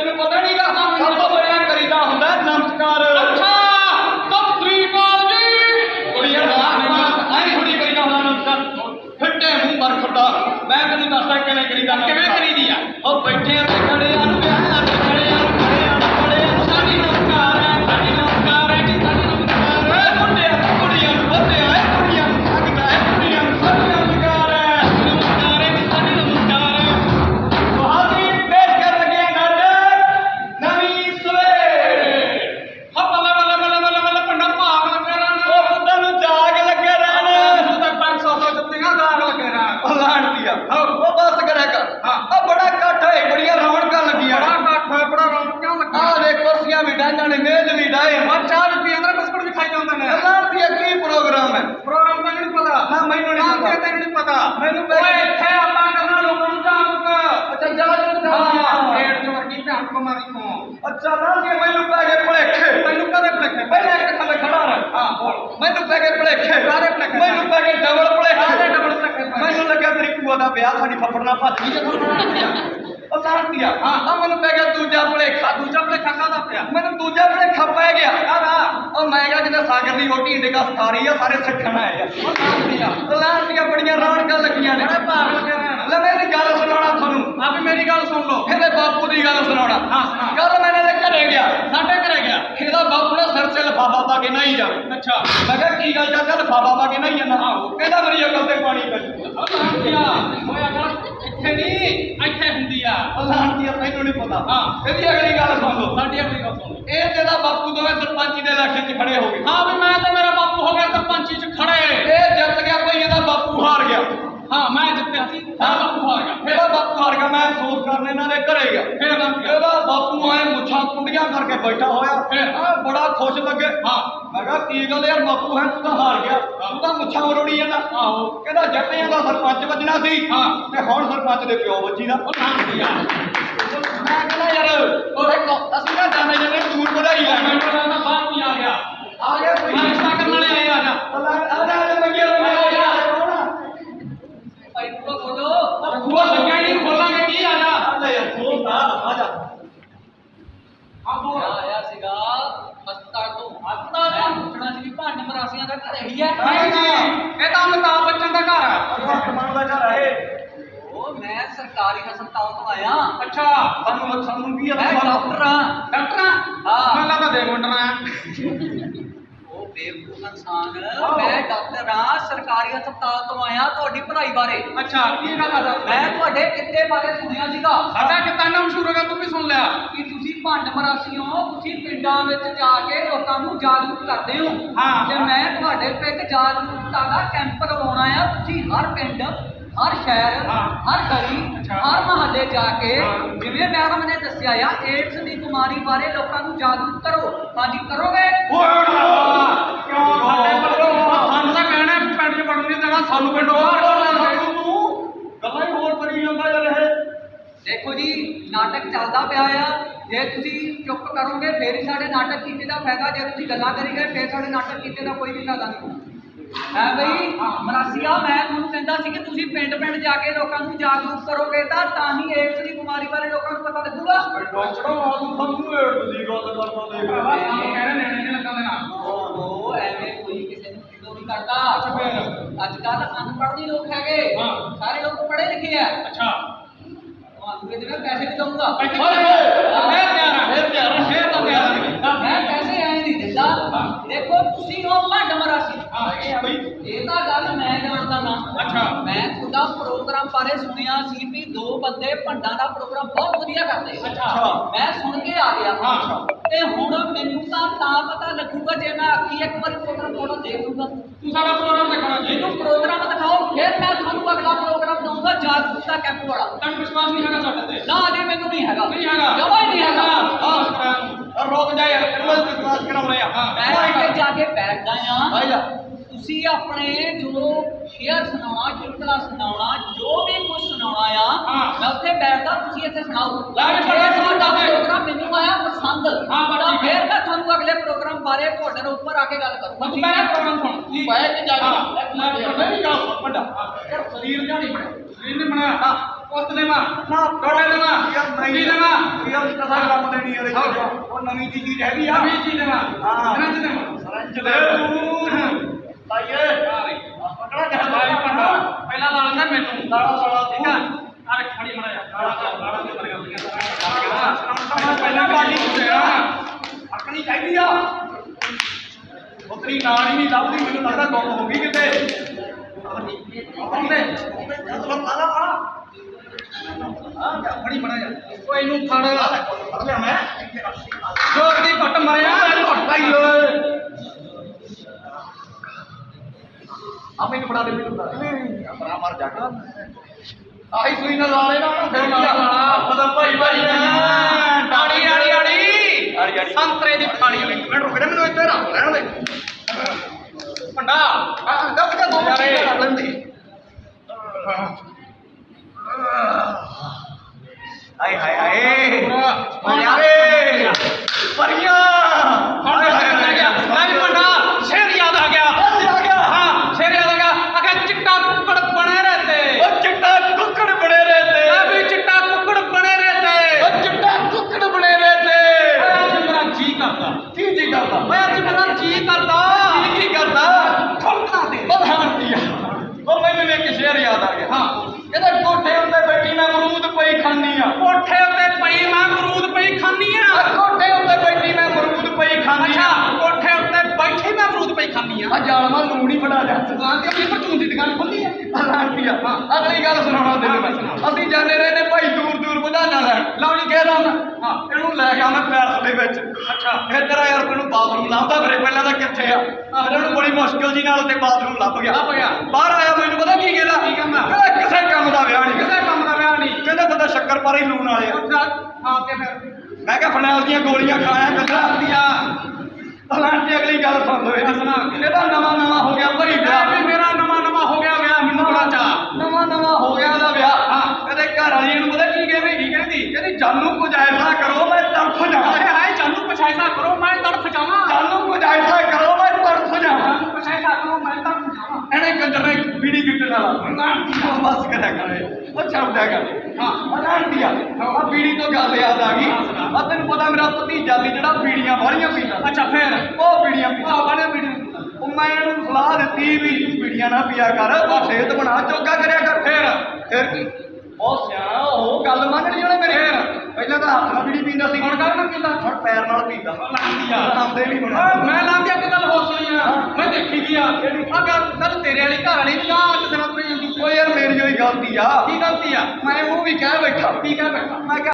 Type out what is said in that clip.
ਤੈਨੂੰ ਪਤਾ ਨਹੀਂਗਾ ਹਾਂ, ਮੈਨੂੰ ਸਭ ਤੋਂ ਪਹਿਲਾਂ ਕਰੀਦਾ ਹੁੰਦਾ ਹੈ ਨਮਸਕਾਰ ਅੱਛਾ ਸਤਿ ਸ੍ਰੀ ਅਕਾਲ ਜੀ ਕੁੜੀਆਂ ਦਾ ਆਈ ਥੋੜੀ ਕਰੀਦਾ ਹੁੰਦਾ ਨਮਸਕਾਰ ਫਿੱਟੇ ਮੂੰਹ ਮਰ ਖੁੱਡਾ ਮੈਂ ਤੈਨੂੰ ਦੱਸਦਾ ਕਿਵੇਂ ਕਰੀਦਾ ਕਿਵੇਂ ਕਰੀਦੀ ਆ ਉਹ ਬੈਠੇ ਆ ਤੇ ਖੜੇ ਆ ਮੈਨੂੰ ਨਹੀਂ ਨਾ ਪਤਾ। ਤੇ ਤੈਨੂੰ ਨਹੀਂ ਪਤਾ। ਮੈਨੂੰ ਪਤਾ। ਓਏ ਇੱਥੇ ਆਪਾਂ ਕਰਨਾ ਲੋਕਾਂ ਨੂੰ ਜਾਗਰੂਕ ਅੱਛਾ ਜਾ ਜਾ ਹਾਂ ਢੇਡ ਚ ਵਰਗੀ ਭੈਣ ਬਿਮਾਰੀ ਤੋਂ ਅੱਛਾ ਲਾਣਤੀਆ ਮੈਨੂੰ ਪੈ ਗਏ ਭੁਲੇਖੇ। ਤੈਨੂੰ ਕਦੇ ਭਲੇਖੇ ਪਹਿਲਾਂ ਇੱਕ ਥੱਲੇ ਖੜਾ ਰਹਿ। ਹਾਂ ਬੋਲ। ਮੈਨੂੰ ਪੈ ਗਏ ਭੁਲੇਖੇ। ਸਾਰੇ ਭੁਲੇਖੇ। ਮੈਨੂੰ ਪੈ ਗਏ ਡਬਲ ਸਾਰੇ ਭੁਲੇਖੇ ਡਬਲ ਭੁਲੇਖੇ ਪੈ ਗਏ। ਮੈਨੂੰ ਲੱਗਿਆ ਤੇਰੀ ਭੂਆ ਦਾ ਉਹ ਲਾਣਤੀਆ ਹਾਂ। ਆ ਮੈਨੂੰ ਪੈ ਗਿਆ ਦੂਜਾ ਭੁਲੇਖਾ ਦੂਜਾ ਭਲੇਖਾ ਕਾਹਦਾ ਪਿਆ? ਮੈਨੂੰ ਦੂਜਾ ਭੁਲੇਖਾ ਪੈ ਗਿਆ। ਕਾਹਦਾ ਉਹ ਮੈਂ ਕਿਹਾ ਜਿੱਦਾਂ ਸਾਗਰ ਦੀ ਰੋਟੀ ਇੰਡਿਕਾ ਸਖਾਰੀ ਆ ਸਾਰੇ ਸਿੱਖਣ ਆਏ ਆ। ਉਹ ਲਾਂਤੀਆ ਲਾਣ ਦੀਆਂ ਬੜੀਆਂ ਰੌਣਕਾਂ ਲੱਗੀਆਂ ਨੇ। ਬੜੇ ਭਾਗ ਲੱਗੇ ਰਹਿਣ। ਲੈ ਮੇਰੀ ਗੱਲ ਸੁਣਾਉਣਾ ਤੁਹਾਨੂੰ। ਆ ਵੀ ਮੇਰੀ ਗੱਲ ਸੁਣ ਲਓ। ਇਹਦੇ ਬਾਪੂ ਦੀ ਗੱਲ ਸੁਣਾਉਣਾ। ਹਾਂ, ਸੁਣਾ। ਕੱਲ ਮੈਂ ਇਹਦੇ ਘਰੇ ਗਿਆ। ਸਾਡੇ ਘਰੇ ਗਿਆ। ਇਹਦਾ ਬਾਪੂ ਨਾ ਸਿਰ ਤੇ ਲਫਾਫਾ ਪਾ ਕੇ ਨਹੀਂ ਜਾਵੇ ਅੱਛਾ। ਮੈਂ ਕਿਹਾ ਕੀ ਗੱਲ ਚਾਚਾ ਲਫਾਫਾ ਪਾ ਕੇ ਨਹੀਂ ਜਾਂਦਾ। ਕਹਿੰਦਾ ਮੇਰੀ ਅਕਲ ਤੇ ਪਾਣੀ ਪੈ ਲਾਂਤੀਆ ਹੋਇਆ ਗੱਲ ਇੱਥੇ ਨਹੀਂ ਇੱਥੇ ਹੁੰਦੀ ਆ। ਉਹ ਲਾਣ ਦੀਆਂ ਤੈਨੂੰ ਨਹੀਂ ਪਤਾ। ਹਾਂ। ਇਹਦੀ ਅਗਲੀ ਗੱਲ ਸੁਣ ਲਓ। ਸਾਡੀ ਆਪਣੀ ਗੱਲ ਸੁਣ ਇਹ ਤੇਰਾ ਬਾਪੂ ਦੋਵੇਂ ਸਰਪੰਚੀ ਦੇ ਇਲੈਕਸ਼ਨ 'ਚ ਖੜੇ ਹੋ ਗਏ। ਹਾਂ ਵੀ ਮੈਂ ਤੇ ਮੇਰਾ ਬਾਪੂ ਹੋ ਗਿਆ ਸਰਪੰਚੀ ਚ ਖੜੇ ਇਹ ਜਿੱਤ ਗਿਆ ਭਈ ਇਹਦਾ ਬਾਪੂ ਹਾਰ ਗਿਆ ਹਾਂ ਮੈਂ ਜਿੱਤਿਆ ਸੀ ਹਾਂ ਬਾਪੂ ਆ ਗਿਆ ਇਹਦਾ ਬਾਪੂ ਹਾਰ ਗਿਆ ਮੈਂ ਅਫਸੋਸ ਕਰਨ ਇਹਨਾਂ ਦੇ ਘਰੇ ਗਿਆ ਫੇਰ ਲਾਂਤੀਆ ਇਹਦਾ ਬਾਪੂ ਆਏ ਕੁੰਡੀਆਂ ਕਰਕੇ ਬੈਠਾ ਹੋਇਆ? ਆ ਬੜਾ ਖੁਸ਼ ਲੱਗੇ। ਹਾਂ। ਮੈਂ ਕਿਹਾ ਕੀ ਗੱਲ ਯਾਰ ਬਾਪੂ ਹੈ ਤੂੰ ਤਾਂ ਹਾਰ ਗਿਆ। ਤੂੰ ਤਾਂ ਮੁੱਛਾਂ ਮਰੋੜੀ ਜਾਂਦਾ। ਆਹੋ। ਕਹਿੰਦਾ ਜੱਟਿਆਂ ਦਾ ਸਰਪੰਚ ਵੱਜਣਾ ਸੀ। ਹਾਂ। ਤੇ ਹੁਣ ਸਰਪੰਚ ਦੇ ਪਿਓ ਵੱਜੀ ਦਾ। ਉਹ ਲਾਂਤੀਆ ਮੈਂ ਕਹਿੰਦਾ ਯਾਰ ਉਹ ਅਸੀਂ ਨਾ ਜਾਣੇ ਜਾਣੇ ਦੂਰ ਵਧਾਈ ਮੈਂ ਲੈਣਾ ਕਹਿੰਦਾ ਨਾ ਬਾਪ ਹੀ ਆ ਗਿਆ। ਆ ਗਿਆ ਕੋਈ? ਮੈਂ ਰਿਸ਼ਤਾ ਕਰਨ ਵਾਲੇ ਆਏ ਆ ਜਾ ਅੱਲਾ ਜਾ ਮੰਗਿਆ ਮੈਂ ਆ ਜਾ ਭਾਈ ਤੂੰ ਖੋਲੋ ਬੂਆ ਲੱਗਿਆ ਨਹੀਂ ਖੋਲਾਂਗੇ ਕੀ ਆ ਜਾ ਆ ਲੈ ਯਾਰ ਖੋਲਦਾ ਆ ਜਾ ਆ ਬੋਲ ਆਇਆ ਸੀਗਾ ਹਸਪਤਾਲ ਤੋਂ ਹਸਪਤਾਲ ਤੋਂ ਪੁੱਛਣਾ ਸੀ ਵੀ ਭਾਂਡ ਮਰਾਸੀਆਂ ਦਾ ਘਰ ਹੀ ਹੈ ਨਹੀਂ ਜੀ ਇਹ ਤਾਂ ਅਮਿਤਾਭ ਬੱਚਨ ਦਾ ਘਰ ਆ ਵਰਤਮਾਨ ਦਾ ਘਰ ਹੈ ਉਹ ਮੈਂ ਸਰਕਾਰੀ ਹਸਪਤਾਲ ਤੋਂ ਆਇਆ। ਅੱਛਾ ਸਾਨੂੰ ਸਾਨੂੰ ਆ ਮੈਂ ਡਾਕਟਰ ਹਾਂ। ਡਾਕਟਰ ਆ ਹਾਂ। ਮੈਨੂੰ ਲੱਗਦਾ ਦੇ ਮੁੰਡਣਾ ਉਹ ਬੇਵਕੂਫ ਇਨਸਾਨ ਮੈਂ ਡਾਕਟਰ ਹਾਂ ਸਰਕਾਰੀ ਹਸਪਤਾਲ ਤੋਂ ਆਇਆ ਤੁਹਾਡੀ ਭਲਾਈ ਬਾਰੇ। ਅੱਛਾ ਕੀ ਗੱਲ ਆ ਮੈਂ ਤੁਹਾਡੇ ਕਿੱਤੇ ਬਾਰੇ ਸੁਣਿਆ ਸੀਗਾ। ਸਾਡਾ ਕਿਤਾ ਨਾ ਮਸ਼ਹੂਰ ਹੋ ਗਿਆ ਤੂੰ ਵੀ ਸੁਣ ਲਿਆ? ਕਿ ਤੁਸੀਂ ਭੰਡ ਮਰਾਸੀ ਹੋ ਤੁਸੀਂ ਪਿੰਡਾਂ ਵਿੱਚ ਜਾ ਕੇ ਲੋਕਾਂ ਨੂੰ ਜਾਗਰੂਕ ਕਰਦੇ ਹੋ। ਹਾਂ। ਤੇ ਮੈਂ ਤੁਹਾਡੇ ਤੇ ਇੱਕ ਜਾਗਰੂਕਤਾ ਦਾ ਕੈਂਪ ਲਗਾਉਣਾ ਆ ਤੁਸੀਂ ਹਰ ਪਿੰਡ ਹਰ ਸ਼ਹਿਰ। ਹਰ ਗਲੀ ਮਹੱਲੇ ਜਾ ਕੇ। ਜਿਵੇਂ ਮੈਡਮ ਨੇ ਦੱਸਿਆ ਆ ਏਡਸ ਦੀ ਬਿਮਾਰੀ ਬਾਰੇ ਲੋਕਾਂ ਨੂੰ ਜਾਗਰੂਕ ਕਰੋ। ਹਾਂਜੀ ਕਰੋਗੇ? ਓਏ ਕਿਉਂ? ਸਾਡੇ ਵੱਲੋਂ ਸਾਨੂੰ ਤਾਂ ਕਹਿਣਾ ਪਿੰਡ 'ਚ ਵੜਨ ਨਹੀਂ ਦੇਣਾ ਸਾਨੂੰ ਪਿੰਡੋਂ ਬਾਹਰ ਕੱਢਣਾ ਤੂੰ ਗੱਲਾਂ ਹੀ ਹੋਰ ਕਰੀ ਜਾਂਦਾ ਯਾਰ ਇਹ। ਦੇਖੋ ਜੀ ਨਾਟਕ ਚੱਲਦਾ ਪਿਆ ਆ। ਜੇ ਤੁਸੀਂ ਚੁੱਪ ਕਰੋਗੇ ਫੇਰ ਹੀ ਸਾਡੇ ਨਾਟਕ ਕੀਤੇ ਦਾ ਫਾਇਦਾ। ਜੇ ਤੁਸੀਂ ਗੱਲਾਂ ਕਰੀ ਗਏ ਫੇਰ ਸਾਡੇ ਨਾਟਕ ਕੀਤੇ ਦਾ ਕੋਈ ਵੀ ਫਾਇਦਾ ਨਹੀਂ। ਹੈ ਬਈ? ਮਰਾਸੀਆ ਮੈਂ ਤੁਹਾਨੂੰ ਕਹਿੰਦਾ ਸੀ ਕਿ ਤੁਸੀਂ ਪਿੰਡ ਪਿੰਡ ਜਾ ਕੇ ਲੋਕਾਂ ਨੂੰ ਜਾਗਰੂਕ ਕਰੋਗੇ ਤਾਂ ਤਾਂ ਹੀ ਏਡਸ ਦੀ ਬਿਮਾਰੀ ਬਾਰੇ ਲੋਕਾਂ ਨੂੰ ਪਤਾ ਲੱਗੂਗਾ। ਡਾਕਟਰ ਆ ਤੂੰ ਸਾਨੂੰ ਏਡ ਦੀ ਗੱਲ ਕਰਦਾ ਦੇਖ। ਭਰਾਵਾ ਸਾਨੂੰ ਕਹਿਣਾ ਨਿਆਣੇ ਨਹੀਂ ਲੱਗਣ ਦੇਣਾ ਉਹ ਐਵੇਂ ਕੋਈ ਕਿਸੇ ਨੂੰ ਕਿਦੋਂ ਨਹੀਂ ਕਰਦਾ। ਅੱਛਾ ਫੇਰ? ਅੱਜ ਕੱਲ ਅਨਪੜ੍ਹ ਵੀ ਲੋਕ ਹੈਗੇ। ਹਾਂ। ਸਾਰੇ ਲੋਕ ਪੜ੍ਹੇ ਲਿਖੇ ਆ। ਅੱਛਾ। ਤੁਹਾਨੂੰ ਇਹਦੇ ਨਾਲ ਪੈਸੇ ਵੀ ਦਊਂਗਾ ਪੈਸੇ ਓਏ ਫੇਰ ਤਿਆਰ ਆ ਫੇਰ ਤਿਆਰ ਆ। ਫੇਰ ਤਾਂ ਤਿਆਰ ਆ ਮੈਂ ਪੈਸੇ ਐ ਨਹੀਂ ਦਿੰਦਾ ਹਾਂ। ਦੇਖੋ ਤੁਸੀਂ ਹੋ ਭੰਡ ਮਰਾਸੀ ਹਾਂ ਹੈਗੇ ਆ ਬਈ ਇਹ ਤਾਂ ਗੱਲ ਮੈਂ ਜਾਣਦਾ ਨਾ ਅੱਛਾ। ਮੈਂ ਤੁਹਾਡਾ ਪ੍ਰੋਗਰਾਮ ਬਾਰੇ ਸੁਣਿਆ ਸੀ ਵੀ ਦੋ ਬੰਦੇ ਭੰਡਾਂ ਦਾ ਪ੍ਰੋਗਰਾਮ ਬਹੁਤ ਵਧੀਆ ਕਰਦੇ। ਅੱਛਾ। ਮੈਂ ਸੁਣ ਕੇ ਆ ਗਿਆ। ਹਾਂ। ਤੇ ਹੁਣ ਮੈਨੂੰ ਤਾਂ ਤਾਂ ਪਤਾ ਲੱਗੂਗਾ ਜੇ ਮੈਂ ਆਖੀ ਇੱਕ ਵਾਰੀ ਪ੍ਰੋਗਰਾਮ ਥੋੜਾ ਦੇਖ ਲੂੰਗਾ ਤੂੰ ਸਾਡਾ ਪ੍ਰੋਗਰਾਮ ਦੇਖਣਾ ਜੀ। ਮੈਨੂੰ ਪ੍ਰੋਗਰਾਮ ਦਿਖਾਓ ਫਿਰ ਮੈਂ ਤੁਹਾਨੂੰ ਅਗਲਾ ਪ੍ਰੋਗਰਾਮ ਦਊਂਗਾ ਜਾਗਰੂਕਤਾ ਕੈਂਪ ਵਾਲਾ। ਤੈਨੂੰ ਵਿਸ਼ਵਾਸ ਨਹੀਂ ਹੈਗਾ ਸਾਡੇ ਤੇ? ਨਾ ਜੀ ਮੈਨੂੰ ਨਹੀਂ ਹੈਗਾ। ਨਹੀਂ ਹੈਗਾ। ਜਮਾ ਨਹੀਂ ਹੈਗਾ। ਹਾਂ ਰੁਕ ਜਾ ਯਾਰ ਤੈਨੂੰ ਵਿਸ਼ਵਾਸ ਕਰਾਉਣੇ ਆ। ਮੈਂ ਇੱਥੇ ਜਾ ਕੇ ਬੈਠਦਾ ਆ ਆ ਜਾ। ਤੁਸੀਂ ਆਪਣੇ ਜੋ ਸ਼ੇਅਰ ਸੁਣਾਉਣਾ ਚੁਟਕਲਾ ਸੁਣਾਉਣਾ ਜੋ ਵੀ ਕੁਝ ਸੁਣਾਉਣਾ ਆ ਹਾਂ। ਮੈਂ ਉੱਥੇ ਬੈਠਦਾ ਤੁਸੀਂ ਇੱਥੇ ਸੁਣਾਓ। ਲੈ ਵੀ ਜੇ ਤੁਹਾਡਾ। ਪ੍ਰੋਗਰਾਮ ਮੈਨੂੰ ਆਇਆ ਪਸੰਦ ਹਾਂ, ਠੀਕ ਹੈ। ਫਿਰ ਮੈਂ ਤੁਹਾਨੂੰ ਅਗਲੇ ਪ੍ਰੋਗਰਾਮ ਬਾਰੇ ਤੁਹਾਡੇ ਨਾਲ ਉੱਪਰ ਆ ਕੇ ਗੱਲ ਕਰੂੰਗਾ ਤੂੰ ਪਹਿਲਾਂ ਪ੍ਰੋਗਰਾਮ ਸੁਣ ਬਹਿ ਕੇ ਜਾ ਹਾਂ। ਕੇ ਮੇਰੀ ਗੱਲ ਸੁਣ ਵੱਡਾ। ਯਾਰ ਸਰੀਰ ਜਿਹਾ ਨਹੀਂ ਬਣਿਆ ਸਰੀਰ ਨਹੀਂ ਬਣਿਆ ਪੁਸਤ ਦੇਵਾਂ। ਨਾ ਟੋਟੇ ਦੇਵਾਂ। ਯਾਰ ਨਹੀਂ। ਦੇਵਾਂ। ਯਾਰ ਕਸਾ ਕੰਮ ਦੇਣੀ ਹਾਂ। ਚ ਉਹ ਨਵੀਂ ਚੀਜ਼ ਹੈਗੀ ਆ। ਨਵੀਂ ਚੀਜ਼ ਦੇਵਾਂ। ਹਾਂ। ਸਰੰਜ ਦੇਵਾਂ। ਸਰੰਜ ਦੇ ਤੂੰ ਲਾਈਏ ਪਕੜਾ ਜਾ ਲਾਈ ਪੰਡਾ ਪਹਿਲਾਂ ਲਾ ਲਾਲਾ ਲਾਲਾ ਠੀਕ ਆ। ਅਰੇ ਖੜੀ ਮੜਾ ਜਾ। ਲਾੜਾ ਲਾੜਾ ਦੇ ਮਰ ਗਿਆ ਪਹਿਲਾਂ ਗਾਡੀ ਕੁੱਟਿਆ ਅਕਣੀ ਚਾਹੀਦੀ ਆ। ਉਤਰੀ ਨਾਲ ਹੀ ਨਹੀਂ ਲੱਭਦੀ ਮੈਨੂੰ ਲੱਗਦਾ ਗੁੰਮ ਹੋ ਗਈ ਕਿਤੇ। ਆਉਂਦੇ ਜਦੋਂ ਲਾਲਾ ਵਾਲਾ। ਆ ਜਾ ਫੜੀ ਬਣਾ ਜਾ। ਓ ਇਹਨੂੰ ਫੜ। ਫੜ ਲਿਆ ਮੈਂ। ਜੋਰ ਦੀ ਘੁੱਟ ਮਰਿਆ? ਘੁੱਟਦਾ ਹੀ ਓਏ। ਆ ਮੈਨੂੰ ਫੜਾ ਦੇ ਮੈਨੂੰ ਫੜਾ ਦੇ ਆਪਣਾ ਮਰ ਜਾ ਕੇ ਆਹੀ ਸੂਈ ਨਾਲ ਲਾ ਲੈਣਾ ਫਿਰ ਕੀ ਪਤਾ ਭਾਈ ਭਾਈ ਆੜੀ ਆੜੀ ਆੜੀ ਸੰਤਰੇ ਦੀ ਫਾੜੀ ਇੱਕ ਮਿੰਟ ਰੁਕ ਜਾ ਮੈਨੂੰ ਇੱਥੇ ਰੱਖ ਲੈਣ ਦੇ ਪੰਡਾ ਆ ਦੱਬ ਕੇ ਦੋ ਮਿੰਟ ਕਰ ਲੈਂਦੀ ਹਾਏ ਹਾਏ ਹਾਏ ਓਏ ਸ਼ੇਰ ਯਾਦ ਆ ਗਿਆ। ਹਾਂ ਇਹਦੇ ਕੋਠੇ ਉੱਤੇ ਬੈਠੀ ਮੈਂ ਅਮਰੂਦ ਪਈ ਖਾਨੀ ਆ ਕੋਠੇ ਉੱਤੇ ਪਈ ਮੈਂ ਅਮਰੂਦ ਪਈ ਖਾਨੀ ਆ ਕੋਠੇ ਉੱਤੇ ਬੈਠੀ ਮੈਂ ਅਮਰੂਦ ਪਈ ਖਾਨੀ ਆ ਕੋਠੇ ਉੱਤੇ ਬੈਠੀ ਮੈਂ ਅਮਰੂਦ ਪਈ ਖਾਨੀ ਆ ਆ ਜਾਲਮਾ ਲੂਣ ਹੀ ਫੜਾ ਜਾ ਦੁਕਾਨ ਤੇ ਆਪਣੀ ਪਰਚੂਨ ਦੀ ਦੁਕਾਨ ਖੋਲੀ ਆ। ਆ ਅਗਲੀ ਗੱਲ ਸੁਣਾਉਣਾ ਤੈਨੂੰ ਮੈਂ। ਅਸੀਂ ਜਾਂਦੇ ਰਹੇ ਨੇ ਭਾਈ ਦੂਰ ਲਓ ਜੀ ਕਹਿ ਰਹਾ ਹਾਂ ਇਹਨੂੰ ਲੈ ਗਿਆ ਮੈਂ ਪੈਲਸ ਦੇ ਵਿੱਚ। ਅੱਛਾ ਇੱਧਰ ਆ ਯਾਰ ਤੈਨੂੰ ਬਾਥਰੂਮ ਲੱਭਦਾ ਫਿਰੇ ਪਹਿਲਾਂ ਤਾਂ ਕਿੱਥੇ ਆ? ਫਿਰ ਇਹਨੂੰ ਬੜੀ ਮੁਸ਼ਕਿਲ ਜੀ ਨਾਲ ਉੱਤੇ ਬਾਥਰੂਮ ਲੱਭ ਗਿਆ। ਲੱਭ ਗਿਆ। ਬਾਹਰ ਆਇਆ ਮੈਨੂੰ ਪਤਾ ਕੀ ਕਹਿੰਦਾ? ਕੀ ਕਹਿੰਦਾ? ਕਹਿੰਦਾ ਕਿਸੇ ਕੰਮ ਦਾ ਵਿਆਹ ਨਹੀਂ। ਕਿਸੇ ਕੰਮ ਦਾ ਵਿਆਹ ਨਹੀਂ। ਕਹਿੰਦਾ ਬੰਦਾ ਸ਼ੱਕਰ ਪਾਰੇ ਲੂਣ ਵਾਲੇ ਅੱਛਾ ਹਾਂ ਤੇ ਫਿਰ। ਮੈਂ ਕਿਹਾ ਫਨੈਲ ਦੀਆਂ ਗੋਲੀਆਂ ਖਾਇਆ ਕੰਦਾ ਦੀਆਂ? ਫਲਾਂਟੀ ਅਗਲੀ ਗੱਲ ਸੁਣ ਸੁਣਾ। ਇਹਦਾ ਨਵਾਂ ਨਵਾਂ ਹੋ ਗਿਆ ਭਾਈ ਵਿਆਹ। ਮੇਰਾ ਨਵਾਂ ਨਵਾਂ ਹੋ ਗਿਆ ਵਿਆਹ ਮੈਨੂੰ ਬੜਾ ਚਾਹ ਨਵਾਂ ਨਵਾਂ ਹੋ ਗਿਆ ਉਹਦਾ ਵਿਆਹ ਹਾਂ ਇਹਦੇ ਘਰ ਵਾਲੀ ਨੂੰ ਪਤਾ ਕੀ ਕਹਿੰਦੀ ਕੀ ਜਾਨੂੰ ਕੁਝ ਐਸਾ ਕਰੋ ਮੈਂ ਤੜਫ ਜਾਵਾਂ। ਹਾਏ ਹਾਏ ਜਾਨੂੰ ਕੁਛ ਐਸਾ ਕਰੋ ਮੈਂ ਤੜਫ ਜਾਵਾਂ। ਜਾਨੂੰ ਕੁਝ ਐਸਾ ਕਰੋ ਮੈਂ ਤੜਫ ਜਾਵਾਂ। ਜਾਨੂੰ ਕੁਛ ਐਸਾ ਕਰੋ ਮੈਂ ਤੜਫ ਜਾਵਾਂ। ਇਹਨੇ ਕੰਜਰ ਨੇ ਬੀੜੀ ਗਿੱਟਣ ਵਾਲਾ ਉਹ ਬਸ ਕਰਿਆ ਕਰੇ ਉਹ ਛੱਡਦਾ ਕਰ। ਹਾਂ। ਅਨਾਂਟੀਆ ਆ। ਬੀੜੀ ਤੋਂ ਗੱਲ ਯਾਦ ਆ ਗਈ। ਆ ਤੈਨੂੰ ਪਤਾ ਮੇਰਾ ਭਤੀਜਾ ਸੀ ਜਿਹੜਾ ਬੀੜੀਆਂ ਵਾਲੀਆਂ ਪੀਂਦਾ ਅੱਛਾ ਫਿਰ? ਉਹ ਬੀੜੀਆਂ ਪੀਂਦਾ ਆਹ ਵਾਲੇ ਵੀਡੀਓ ਉਹ ਮੈਂ ਇਹਨੂੰ ਸਲਾਹ ਦਿੱਤੀ ਵੀ ਬੀੜੀਆਂ ਨਾ ਪੀਆ ਕਰ ਆ ਸਿਹਤ ਬਣਾ ਚੋਗਾ ਕਰਿਆ ਕਰ ਫੇਰ। ਫੇਰ ਕੀ? ਉਹ ਸਿਆਣਾ ਉਹ ਗੱਲ ਮੰਨ ਲਈ ਉਹਨੇ ਪਹਿਲਾਂ ਤਾਂ ਹੱਥ ਨਾਲ ਬੀੜੀ ਪੀਂਦਾ ਸੀ। ਹੁਣ ਕਰ ਨਾ ਪੀਂਦਾ? ਹੁਣ ਪੈਰ ਨਾਲ ਪੀਂਦਾ। ਲਾਂਦੀ ਆ। ਲਾਉਂਦੇ ਨਹੀਂ ਹੁਣ। ਮੈਂ ਲਾਂਦੀ ਇੱਕ ਗੱਲ ਹੋਰ ਸੁਣੀ ਆ। ਮੈਂ ਦੇਖੀ ਗਈ ਆ। ਗੱਲ ਗੱਲ ਤੇਰੇ ਵਾਲੀ ਘਰ ਵਾਲੀ ਵੀ ਆ ਕਿਸੇ ਨਾਲ ਤੁਰੀ ਜਾਂਦੀ ਉਹ ਯਾਰ ਮੇਰੀ ਹੋਈ ਗਲਤੀ ਆ। ਕੀ ਗਲਤੀ ਆ? ਮੈਂ ਉਹ ਵੀ ਕਹਿ ਬੈਠਾ। ਕੀ ਕਹਿ ਬੈਠਾ? ਮੈਂ ਕਿਹਾ